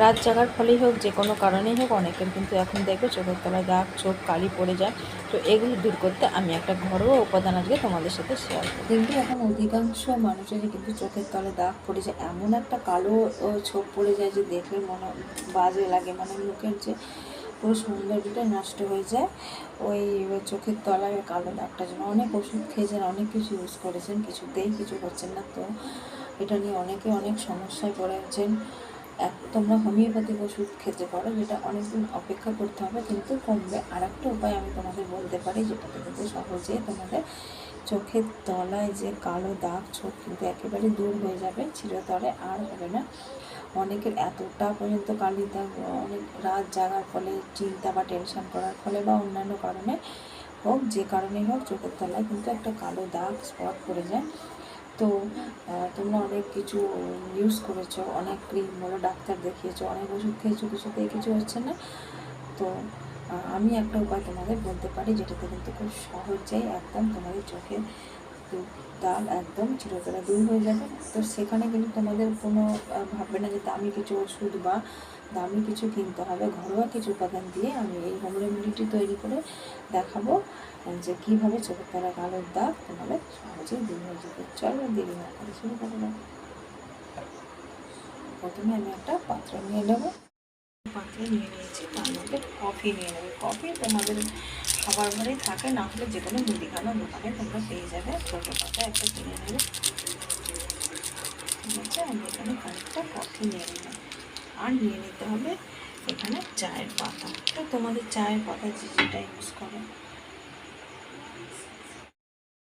রাত জাগার ফলেই হোক, যে কোনো কারণেই হোক, অনেকের কিন্তু এখন দেখবে চোখের তলায় দাগ, চোখ কালি পড়ে যায়। তো এগুলো দূর করতে আমি একটা ঘরোয়া উপাদান আজকে তোমাদের সাথে শেয়ার করি কিন্তু এখন অধিকাংশ মানুষেরই কিন্তু চোখের তলে দাগ পড়ে যায়। এমন একটা কালো ছোপ পড়ে যায় যে দেখলে মনে, বাজে লাগে। মানে মুখের যে পুরো সৌন্দর্যটা নষ্ট হয়ে যায়। ওই চোখের তলায় কালো দাগটার জন্য অনেক ওষুধ খেয়েছেন, অনেক কিছু ইউজ করেছেন, কিছুতেই কিছু করছেন না। তো এটা নিয়ে অনেকে অনেক সমস্যায় পড়েছেন। এক তোমরা হোমিওপ্যাথিক ওষুধ খেতে পারো, যেটা অনেকদিন অপেক্ষা করতে হবে, কিন্তু কমবে। আর একটা উপায় আমি তোমাদের বলতে পারি যেটাতে কিন্তু সহজে তোমাদের চোখের তলায় যে কালো দাগ, চোখ কিন্তু একেবারে দূর হয়ে যাবে, চিরতরে আর হবে না। অনেকের এতটা পর্যন্ত কালি দাগ, অনেক রাত জাগার ফলে, চিন্তা বা টেনশন করার ফলে বা অন্যান্য কারণে হোক, যে কারণেই হোক, চোখের তলায় কিন্তু একটা কালো দাগ স্পট পড়ে যায়। তো তোমরা অনেক কিছু ইউজ করেছ, অনেক ক্রিম বলো, ডাক্তার দেখিয়েছো, অনেক ওষুধ খেয়েছো কিছুতেই কিছু হচ্ছে না। তো আমি একটা উপায় তোমাদের বলতে পারি, যেটাতে কিন্তু খুব সহজেই একদম তোমাদের চোখের দু- দাগ একদম চিরতরে দূর হয়ে যাবে। তো সেখানে কিন্তু তোমাদের কোনো ভাববে না যে দামি কিছু ওষুধ বা দামি কিছু কিনতে হবে। ঘরোয়া কিছু উপাদান দিয়ে আমি এই হোম রেমেডিটি তৈরি করে দেখাবো যে কীভাবে চোখের তলা কালোর দাগ তোমাদের সহজেই দূর হয়ে যাবে। চলো দেরি না করে শুরু করে দাও প্রথমে আমি একটা পাত্র নিয়ে নেব। পাত্রে নিয়ে নিয়েছি, তার মধ্যে কফি নিয়ে নেবে। কফি তোমাদের সবার ঘরেই থাকে, না হলে যে কোনো মুদিখানা দোকানে তোমরা পেয়ে যাবে। ছোটো পাতা একটা কিনে নেবে। ঠিক আছে? আমি এখানে খানিকটা কফি নিয়ে নিলাম। আর নিয়ে নিতে হবে এখানে চায়ের পাতা। তো তোমাদের চায়ের পাতা যে যেটা ইউজ করো।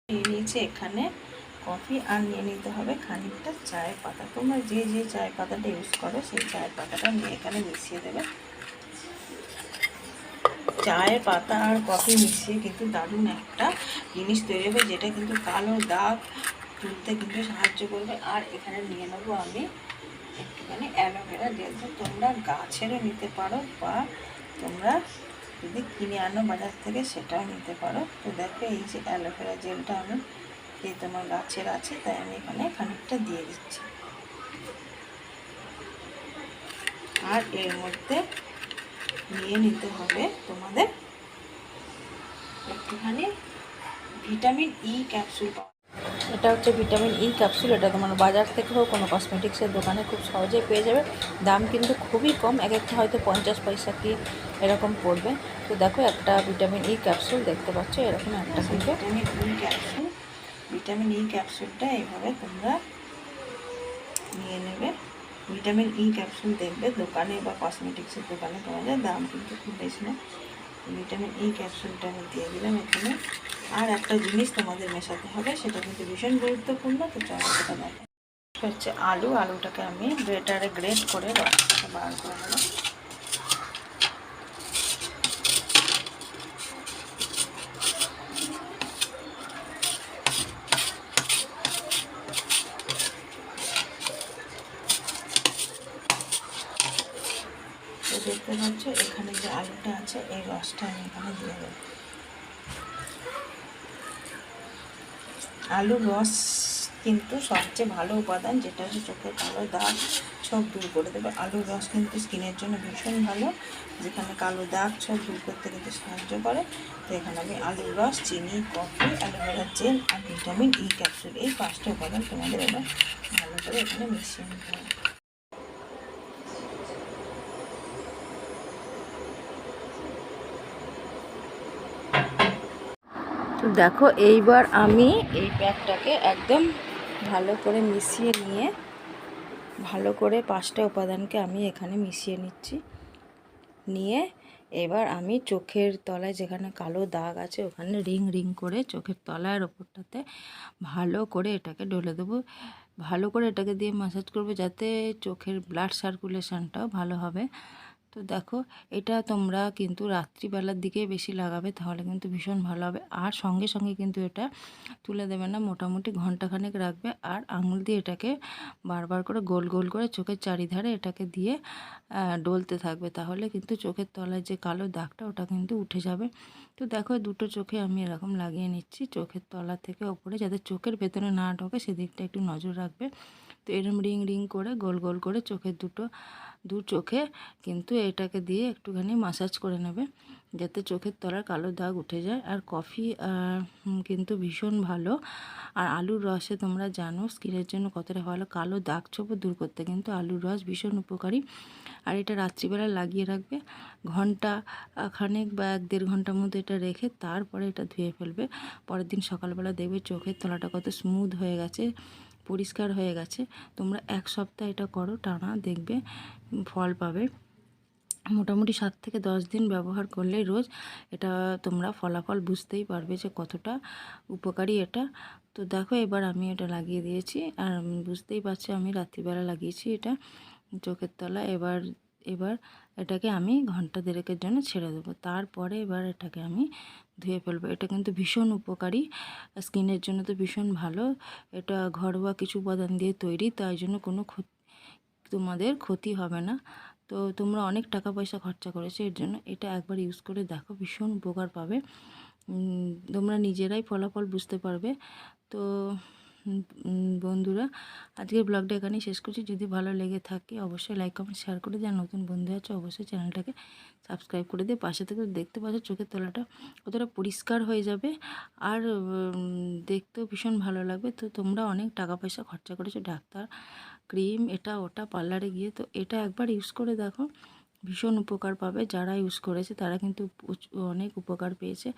নিয়ে নিয়েছি এখানে কফি। আর নিয়ে নিতে হবে খানিকটা চায়ের পাতা। তোমরা যে যে চায়ের পাতাটা ইউজ করো, সেই চায়ের পাতাটা নিয়ে এখানে মিশিয়ে দেবে। চায়ের পাতা আর কফি মিশিয়ে কিন্তু দারুণ একটা জিনিস তৈরি হবে, যেটা কিন্তু কালো দাগ তুলতে কিন্তু সাহায্য করবে। আর এখানে নিয়ে নেব আমি একটুখানি অ্যালোভেরা জেল। তো তোমরা গাছেরও নিতে পারো বা তোমরা যদি কিনে আনো বাজার থেকে সেটাও নিতে পারো। তো দেখো এই যে অ্যালোভেরা জেলটা আমি যে তোমার গাছের আছে, তাই আমি এখানে খানিকটা দিয়ে দিচ্ছি। আর এর মধ্যে নিয়ে নিতে হবে তোমাদের। একটুখানি ভিটামিন ই ক্যাপসুল এটা হচ্ছে ভিটামিন ই ক্যাপসুল এটা তোমার বাজার থেকে হোক কোনো কসমেটিক্সের দোকানে খুব সহজেই পেয়ে যাবে। দাম কিন্তু খুবই কম এক একটা হয়তো পঞ্চাশ পয়সা কি এরকম পড়বে। তো দেখো একটা ভিটামিন ই ক্যাপসুল দেখতে পাচ্ছ এরকম একটা কিন্তু vitamin E capsule vitamin E ক্যাপসুলটা এইভাবে তোমরা নিয়ে নেবে। ভিটামিন ই ক্যাপসুল দেখবে, দোকানে বা কসমেটিক্সের দোকানে পাওয়া যায়, দাম কিন্তু খুব বেশি না। ভিটামিন ই ক্যাপসুলটা আমি দিয়ে দিলাম এখানে। আর একটা জিনিস তোমাদের মেশাতে হবে, সেটা কিন্তু ভীষণ গুরুত্বপূর্ণ, তো চলো সেটা হচ্ছে আলু, আলুটাকে আমি গ্রেটারে গ্রেট করে রসটা বার করে নেব তো দেখতে পাচ্ছ এখানে যে আলুটা আছে এই রসটা আমি এখানে দিয়ে দেবো। আলুর রস কিন্তু সবচেয়ে ভালো উপাদান, যেটা হচ্ছে চোখের কালো দাগ সব দূর করে দেবে। আলুর রস কিন্তু স্কিনের জন্য ভীষণ ভালো, যেখানে কালো দাগ সব দূর করতে কিন্তু সাহায্য করে। তো এখানে আমি আলুর রস, চিনি, কফি, অ্যালোভেরা জেল আর ভিটামিন ই ক্যাপসুল এই পাঁচটা উপাদান তোমাদের এবার ভালো করে এখানে মিশিয়ে নিতে হবে। তো দেখো, এইবার আমি এই প্যাকটাকে একদম ভালো করে মিশিয়ে নিয়ে, ভালো করে পাঁচটা উপাদানকে আমি এখানে মিশিয়ে নিচ্ছি। নিয়ে এবার আমি চোখের তলায় যেখানে কালো দাগ আছে, ওখানে রিং রিং করে চোখের তলার ওপরটাতে ভালো করে এটাকে ডলে দেবো। ভালো করে এটাকে দিয়ে ম্যাসাজ করব যাতে চোখের ব্লাড সার্কুলেশনটাও ভালো হবে। তো দেখো, এটা তোমরা কিন্তু রাত্রিবেলার দিকে বেশি লাগাবে, তাহলে কিন্তু ভীষণ ভালো হবে। আর সঙ্গে সঙ্গে কিন্তু এটা তুলে দেবে না, মোটামুটি ঘন্টাখানেক রাখবে। আর আঙুল দিয়ে এটাকে বারবার করে গোল গোল করে চোখের চারিধারে এটাকে দিয়ে ডলতে থাকবে। তাহলে কিন্তু চোখের তলায় যে কালো দাগটা, ওটা কিন্তু উঠে যাবে। তো দেখো, দুটো চোখে আমি এরকম লাগিয়ে নিচ্ছি। চোখের তলা থেকে ওপরে যাতে চোখের ভেতরে না ঢোকে, সেদিকটা একটু নজর রাখবে। তো এরম রিং রিং করে, গোল গোল করে চোখের দুটো দু চোখে কিন্তু এটাকে দিয়ে একটুখানি মাসাজ করে নেবে, যাতে চোখের তলার কালো দাগ উঠে যায়। আর কফি কিন্তু ভীষণ ভালো। আর আলুর রসে তোমরা জানো, স্কিনের জন্য কতটা ভালো। কালো দাগ ছোপও দূর করতে কিন্তু আলুর রস ভীষণ উপকারী। আর এটা রাত্রিবেলা লাগিয়ে রাখবে, ঘণ্টা খানেক বা এক দেড় ঘণ্টার মধ্যে এটা রেখে তারপরে এটা ধুয়ে ফেলবে। পরের দিন সকালবেলা দেখবে চোখের তলাটা কত স্মুথ হয়ে গেছে। পরিষ্কার হয়ে গেছে। তোমরা এক সপ্তাহ এটা করো, টানা দেখবে, ফল পাবে। মোটামুটি সাত থেকে দশ দিন ব্যবহার করলে রোজ এটা তোমরা ফলাফল বুঝতেই পারবে যে কতটা উপকারী এটা। তো দেখো এবার আমি এটা লাগিয়ে দিয়েছি। আর বুঝতেই পারছি আমি রাত্রিবেলা লাগিয়েছি এটা। চোখের তলা এবার এবার এটাকে আমি ঘণ্টা দেড়েকের জন্য ছেড়ে দেবো। তারপরে এবার এটাকে আমি ধুয়ে ফেলব। এটা কিন্তু ভীষণ উপকারী। স্কিনের জন্য তো ভীষণ ভালো। এটা ঘরোয়া কিছু উপাদান দিয়ে তৈরি, তাই জন্য কোনো ক্ষতি তোমাদের ক্ষতি হবে না। তো তোমরা অনেক টাকা পয়সা খরচা করেছ, এর জন্য এটা একবার ইউজ করে দেখো, ভীষণ উপকার পাবে। তোমরা নিজেরাই ফলাফল বুঝতে পারবে। তো বন্ধুরা, আজকের ব্লগটা এখানেই শেষ করছি। যদি ভালো লেগে থাকে, অবশ্যই লাইক কমেন্ট শেয়ার করে যারা নতুন বন্ধু আছে, অবশ্যই চ্যানেলটাকে সাবস্ক্রাইব করে দিয়ে পাশে থেকে দেখতে পাচ্ছ, চোখের তলাটা কতটা পরিষ্কার হয়ে যাবে। আর দেখতেও ভীষণ ভালো লাগবে। তো তোমরা অনেক টাকা পয়সা খরচা করেছ, ডাক্তার, ক্রিম, এটা, ওটা, পার্লারে গিয়ে। তো এটা একবার ইউজ করে দেখো, ভীষণ উপকার পাবে। যারা ইউজ করেছে, তারা কিন্তু অনেক উপকার পেয়েছে।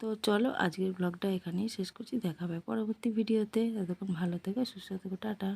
তো চলো আজকের ব্লগটা এখানেই শেষ করছি। দেখাবে পরবর্তী ভিডিওতে ততক্ষণ ভালো থেকে, সুস্থ থেকো, টাটা।